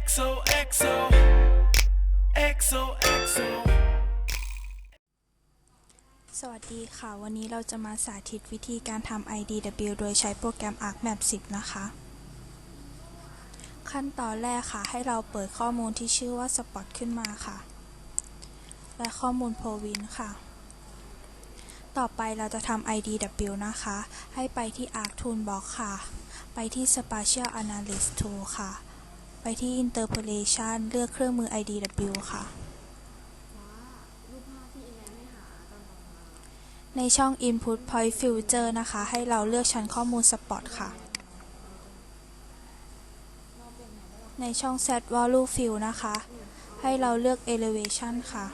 EXO EXO EXO EXO สวัสดีค่ะ วันนี้เราจะมาสาธิตวิธีการทำ IDW โดยใช้โปรแกรม ArcMap 10 นะคะ ขั้นตอนแรกค่ะ ให้เราเปิดข้อมูลที่ชื่อว่า Spot ขึ้นมาค่ะ และข้อมูล Provin ค่ะ ต่อไปเราจะทำ IDW นะคะ ให้ไปที่ Arc Toolbox ค่ะ ไปที่ Spatial Analyst Tool ค่ะ ไปที่ Interpolation เลือกเครื่องมือ IDW ค่ะ ในช่อง Input Point Filter นะคะ ให้เราเลือกชั้นข้อมูล Spot ค่ะ ในช่อง Set Value Fill นะคะ ให้เราเลือก Elevation ค่ะ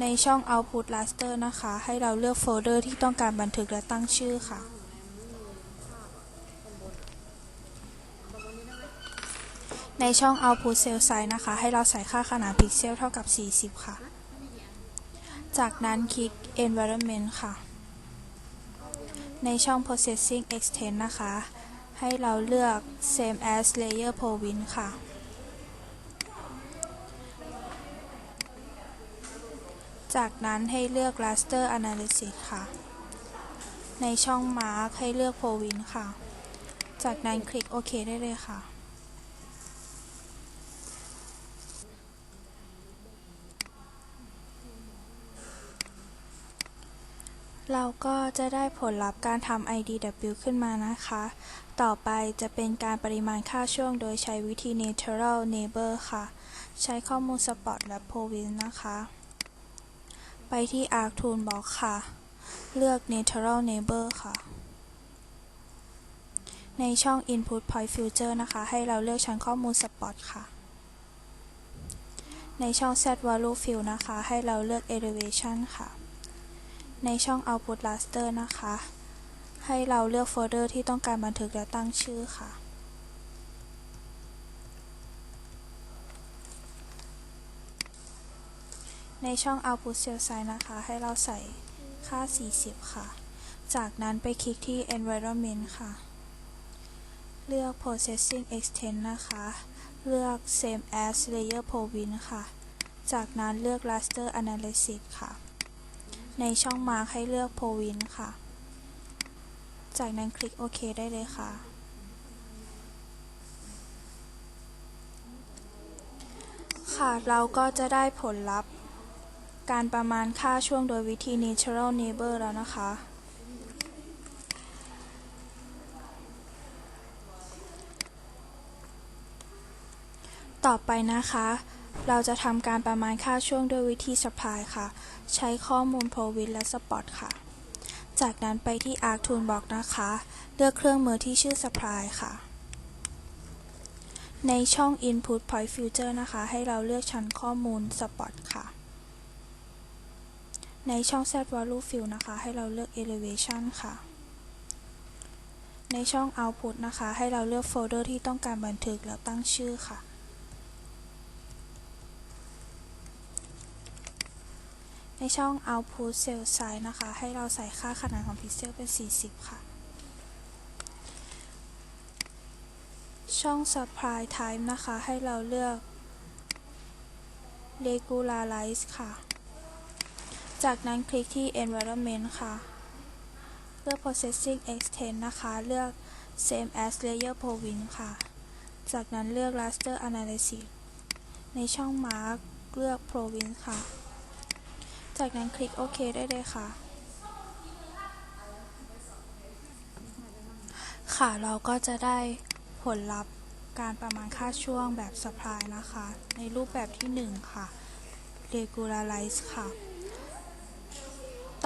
ในช่อง Output Raster นะคะ ให้เราเลือกโฟลเดอร์ที่ต้องการบันทึกและตั้งชื่อค่ะ ในช่อง Output Cell Size นะคะ ให้เราใส่ค่าขนาดพิกเซลเท่ากับ 40 ค่ะ จากนั้นคลิก Environment ค่ะ ในช่อง Processing Extend นะคะ ให้เราเลือก Same as Layer Province ค่ะ จากนั้นให้เลือก Raster Analysis ค่ะ ในช่อง Mark ให้เลือก Province ค่ะ จากนั้นคลิกโอเคได้เลยค่ะ เราก็จะได้ผลลัพธ์การทำ IDW ขึ้นมานะคะ ต่อไปจะเป็นการปริมาณค่าช่วงโดยใช้วิธี Natural Neighbor ค่ะ ใช้ข้อมูล Spot และ Province นะคะ ไปที่ Arc Toolbox ค่ะ เลือก Natural Neighbor ค่ะ ในช่อง Input Point Filter นะคะ ให้เราเลือกชั้นข้อมูล Spot ค่ะ ในช่อง Set Value Fill นะคะ ให้เราเลือก Elevation ค่ะ ในช่อง Output Raster นะคะ ให้เราเลือกโฟลเดอร์ที่ต้องการบันทึกและตั้งชื่อค่ะ ในช่อง Output Cell Size นะคะ ให้เราใส่ค่า 40 ค่ะ จากนั้นไปคลิกที่ Environment ค่ะ เลือก Processing Extend นะคะ เลือก Same as Layer Province ค่ะ จากนั้นเลือก Raster Analysis ค่ะ ในช่อง Mark ให้เลือก Province ค่ะ จากนั้นคลิกโอเคได้เลยค่ะ ค่ะ เราก็จะได้ผลลัพธ์ การประมาณค่าช่วงโดยวิธี Natural Neighbor แล้วนะคะ ต่อไปนะคะ เราจะทำการประมาณค่าช่วงด้วยวิธี Supply ค่ะ ใช้ข้อมูล provin และ Spot ค่ะ จากนั้นไปที่ Arc Toolbox นะคะ เลือกเครื่องมือที่ชื่อ Supply ค่ะ ในช่อง Input Point Filter นะคะ ให้เราเลือกชั้นข้อมูล Spot ค่ะ ในช่อง Set Value Fill นะคะ ให้เราเลือก Elevation ค่ะ ในช่อง Output นะคะ ให้เราเลือกโฟลเดอร์ที่ต้องการบันทึกแล้วตั้งชื่อค่ะ ในช่อง Output Cell Size นะคะ ให้เราใส่ค่าขนาดของพิกเซลเป็น 40 ค่ะ ช่อง Supply Type นะคะ ให้เราเลือก Regularize ค่ะ จากนั้นคลิกที่ Environment ค่ะ เลือก Processing Extend นะคะ เลือก Same as Layer Province ค่ะ จากนั้นเลือก Raster Analysis ในช่อง Mark เลือก Province ค่ะ จากนั้นคลิกโอเคได้เลยค่ะ ค่ะเราก็จะได้ผลลัพธ์การประมาณค่าช่วงแบบ supply นะคะ ในรูปแบบที่ 1 ค่ะ regularize ค่ะ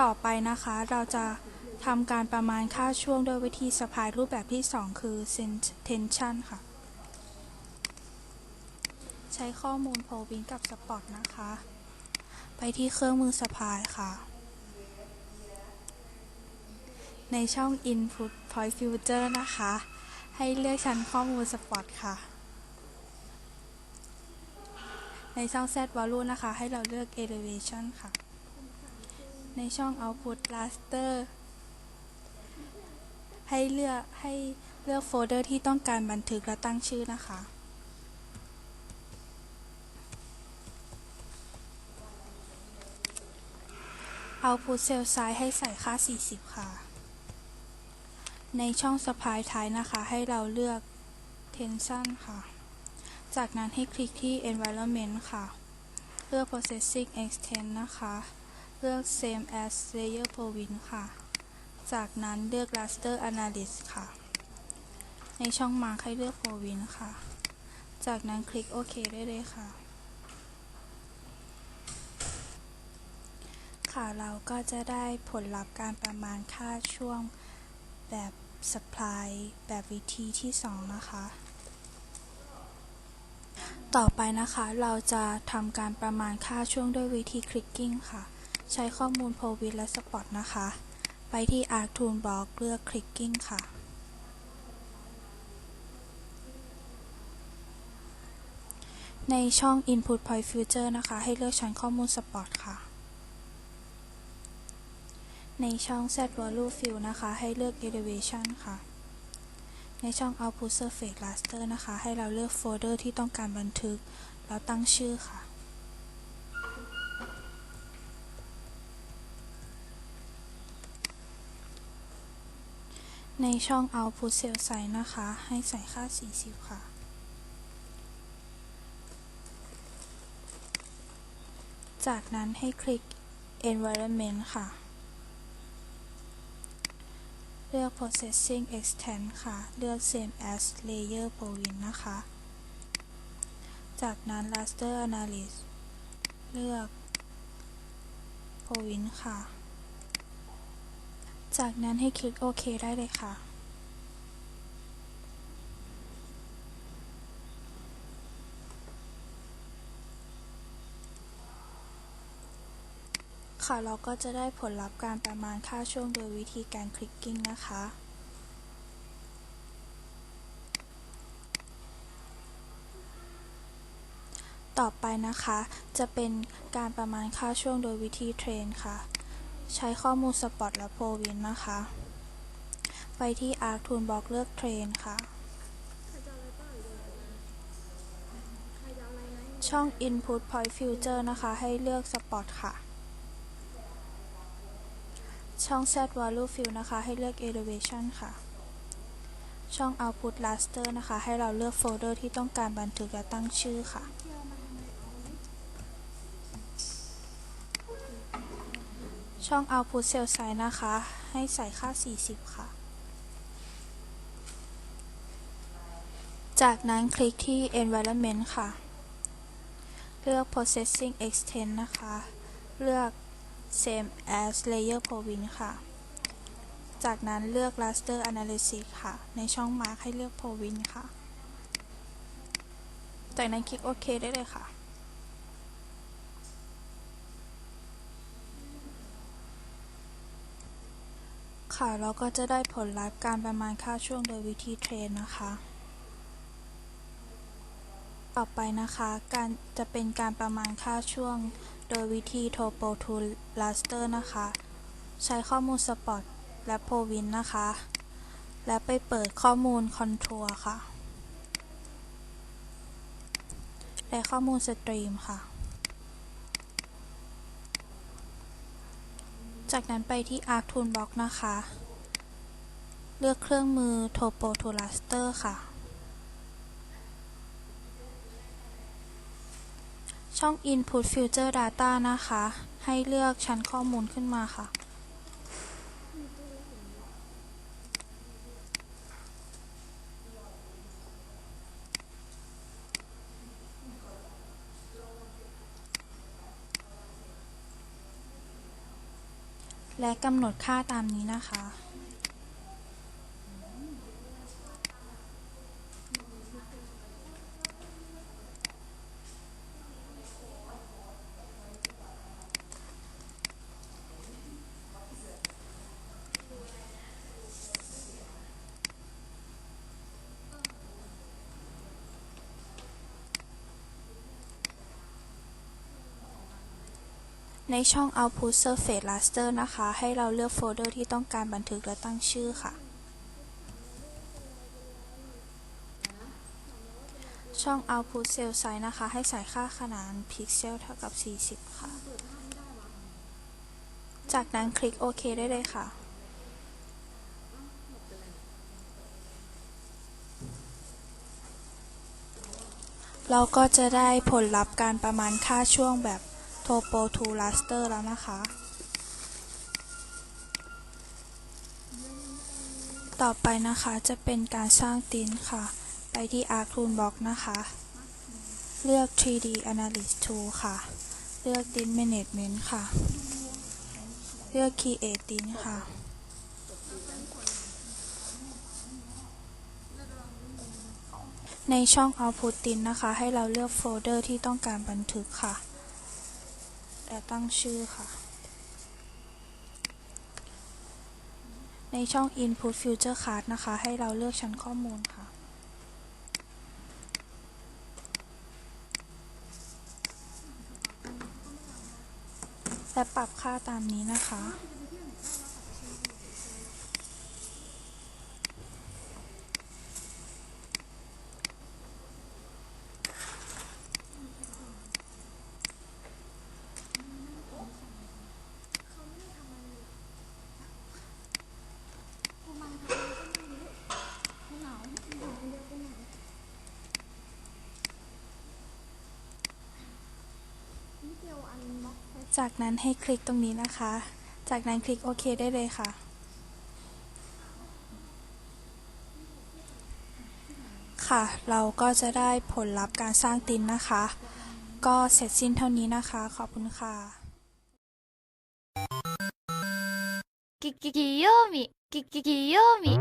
ต่อไปนะคะเราจะทำการประมาณค่าช่วงโดยวิธี supply รูปแบบที่ 2 คือ tension ค่ะ ใช้ข้อมูล province กับ spot นะคะ ไปที่เครื่องมือสะพายค่ะ ในช่อง Input Point Filter นะคะ ให้เลือกชั้นข้อมูล Spot ค่ะ ในช่อง Set Value นะคะ ให้เราเลือก Elevation ค่ะ ในช่อง Output Raster ให้เลือกให้เลือกโฟลเดอร์ที่ต้องการบันทึกและตั้งชื่อนะคะ เอาพูด cell size ให้ใส่ค่า 40 ค่ะ ในช่องสปายไท้นะคะ ให้เราเลือก tension ค่ะ จากนั้นให้คลิกที่ environment ค่ะ เลือก processing extent นะคะ เลือก same as layer province ค่ะ จากนั้นเลือก raster analysis ค่ะ ในช่องมาร์คให้เลือก province ค่ะ จากนั้นคลิกโอเคได้เลยค่ะ ค่ะ เราก็จะได้ผลลัพธ์การประมาณค่าช่วงแบบ supply แบบวิธีที่ 2 นะคะ ต่อไปนะคะ เราจะทำการประมาณค่าช่วงด้วยวิธี clicking ค่ะ ใช้ข้อมูล p o v i t และ spot นะคะ ไปที่ arc toolbox เลือก clicking ค่ะในช่อง input point future นะคะ ให้เลือกชั้นข้อมูล spot ค่ะ ในช่อง set value fill นะคะ ให้เลือก elevation ค่ะ ในช่อง output surface raster นะคะ ให้เราเลือกโฟลเดอร์ที่ต้องการบันทึก แล้วตั้งชื่อค่ะ ในช่อง output cell size นะคะ ให้ใส่ค่า 40 ค่ะจากนั้นให้คลิก environment ค่ะ เลือก processing extent ค่ะ เลือก same as layer province นะคะ จากนั้น raster analysis เลือก province ค่ะ จากนั้นให้คลิกโอเคได้เลยค่ะ ค่ะเราก็จะได้ผลลัพธ์การประมาณค่าช่วงโดยวิธีการคลิกกิ้งนะคะ ต่อไปนะคะ จะเป็นการประมาณค่าช่วงโดยวิธีเทรนค่ะ ใช้ข้อมูลสปอตและโพวินนะคะ ไปที่ Arc Toolbox เลือกเทรนค่ะ ช่อง Input Point Future นะคะ ให้เลือก Spot ค่ะ ช่อง Set Value Fill นะคะ ให้เลือก Elevation ค่ะ ช่อง Output Raster นะคะ ให้เราเลือกโฟลเดอร์ที่ต้องการบันทึกและตั้งชื่อค่ะ ช่อง Output Cell Size นะคะ ให้ใส่ค่า 40 ค่ะ จากนั้นคลิกที่ Environment ค่ะ เลือก Processing Extend นะคะ เลือก Same as Layer Province ค่ะ จากนั้นเลือก Raster Analysis ค่ะ ในช่อง Mark ให้เลือก Province ค่ะ จากนั้นคลิกโอเคได้เลยค่ะค่ะเราก็จะได้ผลลัพธ์การประมาณค่าช่วงโดยวิธีเทรนนะคะ ต่อไปนะคะ การจะเป็นการประมาณค่าช่วง โดยวิธี Topo to Raster นะคะ ใช้ข้อมูล Spot และ Province นะคะ และไปเปิดข้อมูล Contour ค่ะ และข้อมูล Stream ค่ะ จากนั้นไปที่ Arc Toolbox นะคะ เลือกเครื่องมือ Topo to Raster ค่ะ ช่อง Input Future Data นะคะ ให้เลือกชั้นข้อมูลขึ้นมาค่ะ และกำหนดค่าตามนี้นะคะ ในช่อง Output Surface Raster นะคะ ให้เราเลือกโฟลเดอร์ที่ต้องการบันทึกและตั้งชื่อค่ะ ช่อง Output Cell Size นะคะ ให้ใส่ค่าขนานพิกเซลเท่ากับ 40 ค่ะ จากนั้นคลิกโอเคได้เลยค่ะเราก็จะได้ผลลัพธ์การประมาณค่าช่วงแบบ Topo to Raster แล้วนะคะ ต่อไปนะคะจะเป็นการสร้างตินค่ะ ไปที่ Arc Toolbox นะคะ เลือก 3D Analyst Tool ค่ะ เลือก Tin Management ค่ะ เลือก Create Tin ค่ะในช่อง Output Tin นะคะ ให้เราเลือกโฟลเดอร์ที่ต้องการบันทึกค่ะ แต่ตั้งชื่อค่ะ ในช่อง Input Future Card นะคะ ให้เราเลือกชั้นข้อมูลค่ะ และปรับค่าตามนี้นะคะ จากนั้นให้คลิกตรงนี้นะคะ จากนั้นคลิกโอเคได้เลยค่ะ ค่ะ เราก็จะได้ผลลัพธ์การสร้างตินนะคะ ก็เสร็จสิ้นเท่านี้นะคะ ขอบคุณค่ะกิกิกิโยมิกิกิกิโยมิ